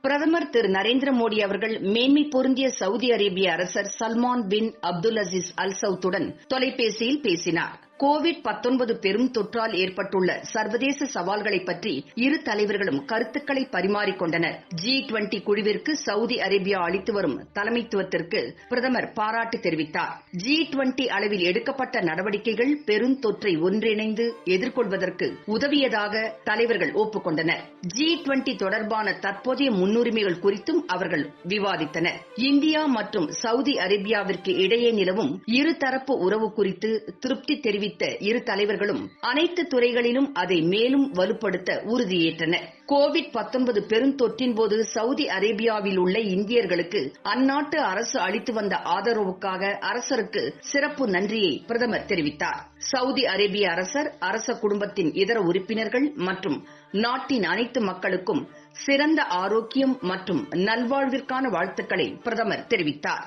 பிரதமர் திரு நரேந்திர மோடி அவர்கள் மேன்மை பொருந்திய சவுதி அரேபிய அரசர் சல்மான் பின் அப்துல் அசீஸ் அல் சவுத்துடன் தொலைபேசியில் பேசினார். கோவிட் 19 பெரும் தொற்றால் ஏற்பட்டுள்ள சர்வதேச சவால்களை பற்றி இரு தலைவர்களும் கருத்துக்களை பரிமாறிக்கொண்டனர் ஜி டுவெண்டி குழுவிற்கு சவுதி அரேபியா அளித்து வரும் தலைமைத்துவத்திற்கு பிரதமர் பாராட்டு தெரிவித்தார். ஜி டுவெண்டி அளவில் எடுக்கப்பட்ட நடவடிக்கைகள் பெருந்தொற்றை ஒன்றிணைந்து எதிர்கொள்வதற்கு உதவியதாக தலைவர்கள் ஒப்புக்கொண்டனர். ஜி டுவெண்டி தொடர்பான தற்போதைய முன்னுரிமைகள் குறித்தும் அவர்கள் விவாதித்தனர். இந்தியா மற்றும் சவுதி அரேபியாவிற்கு இடையே நிலவும் இருதரப்பு உறவு குறித்து திருப்தி தெரிவித்த இரு தலைவர்களும் அனைத்து துறைகளிலும் அதை மேலும் வலுப்படுத்த உறுதியேற்றனர். கோவிட் 19 பெருந்தொற்றின் போது சவுதி அரேபியாவில் உள்ள இந்தியர்களுக்கு அந்நாட்டு அரசு அளித்து வந்த ஆதரவுக்காக அரசருக்கு சிறப்பு நன்றியை பிரதமர் தெரிவித்தார். சவுதி அரேபிய அரசர் அரச குடும்பத்தின் இதர உறுப்பினர்கள் மற்றும் நாட்டின் அனைத்து மக்களுக்கும் சிறந்த ஆரோக்கியம் மற்றும் நல்வாழ்விற்கான வாழ்த்துக்களை பிரதமர் தெரிவித்தார்.